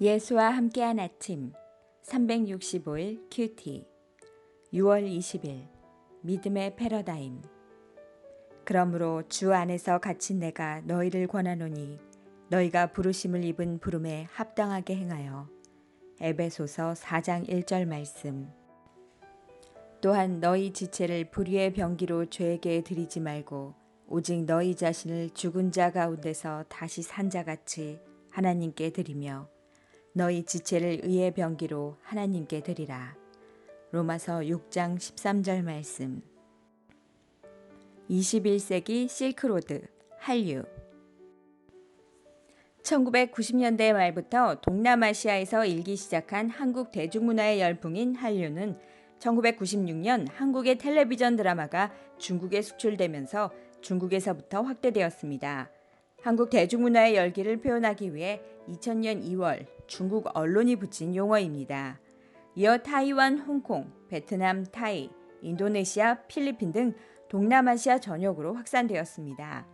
예수와 함께한 아침 365일 큐티. 6월 20일 믿음의 패러다임. 그러므로 주 안에서 갇힌 내가 너희를 권하노니 너희가 부르심을 입은 부름에 합당하게 행하여. 에베소서 4장 1절 말씀. 또한 너희 지체를 불의의 병기로 죄에게 드리지 말고 오직 너희 자신을 죽은 자 가운데서 다시 산 자같이 하나님께 드리며 너희 지체를 의의 병기로 하나님께 드리라. 로마서 6장 13절 말씀 21세기 실크로드 한류 1990년대 말부터 동남아시아에서 일기 시작한 한국 대중문화의 열풍인 한류는 1996년 한국의 텔레비전 드라마가 중국에 수출되면서 중국에서부터 확대되었습니다. 한국 대중문화의 열기를 표현하기 위해 2000년 2월 중국 언론이 붙인 용어입니다. 이어 타이완, 홍콩, 베트남, 타이, 인도네시아, 필리핀 등 동남아시아 전역으로 확산되었습니다.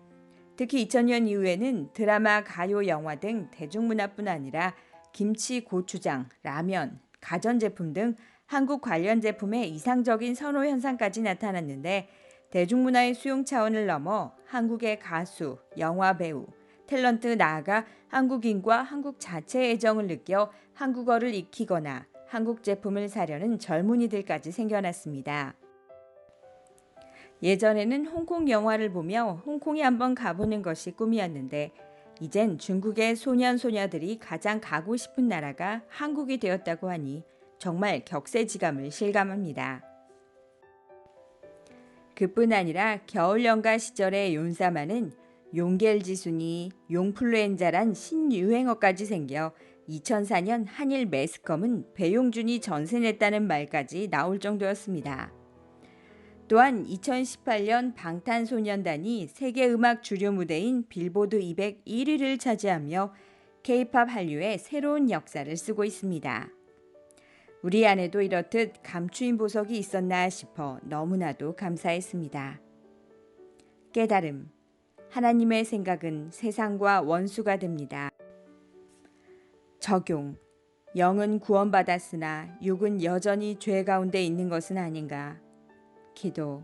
특히 2000년 이후에는 드라마, 가요, 영화 등 대중문화뿐 아니라 김치, 고추장, 라면, 가전제품 등 한국 관련 제품의 이상적인 선호 현상까지 나타났는데 대중문화의 수용 차원을 넘어 한국의 가수, 영화 배우, 탤런트 나아가 한국인과 한국 자체의 애정을 느껴 한국어를 익히거나 한국 제품을 사려는 젊은이들까지 생겨났습니다. 예전에는 홍콩 영화를 보며 홍콩에 한번 가보는 것이 꿈이었는데 이젠 중국의 소년 소녀들이 가장 가고 싶은 나라가 한국이 되었다고 하니 정말 격세지감을 실감합니다. 그뿐 아니라 겨울 연가 시절의 윤사마는 용겔지순이 용플루엔자란 신유행어까지 생겨 2004년 한일 매스컴은 배용준이 전세냈다는 말까지 나올 정도였습니다. 또한 2018년 방탄소년단이 세계 음악 주류 무대인 빌보드 200 1위를 차지하며 K-팝 한류의 새로운 역사를 쓰고 있습니다. 우리 안에도 이렇듯 감추인 보석이 있었나 싶어 너무나도 감사했습니다. 깨달음. 하나님의 생각은 세상과 원수가 됩니다. 적용. 영은 구원받았으나 육은 여전히 죄 가운데 있는 것은 아닌가. 기도.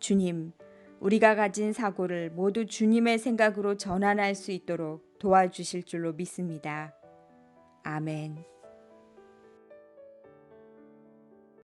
주님, 우리가 가진 사고를 모두 주님의 생각으로 전환할 수 있도록 도와주실 줄로 믿습니다. 아멘.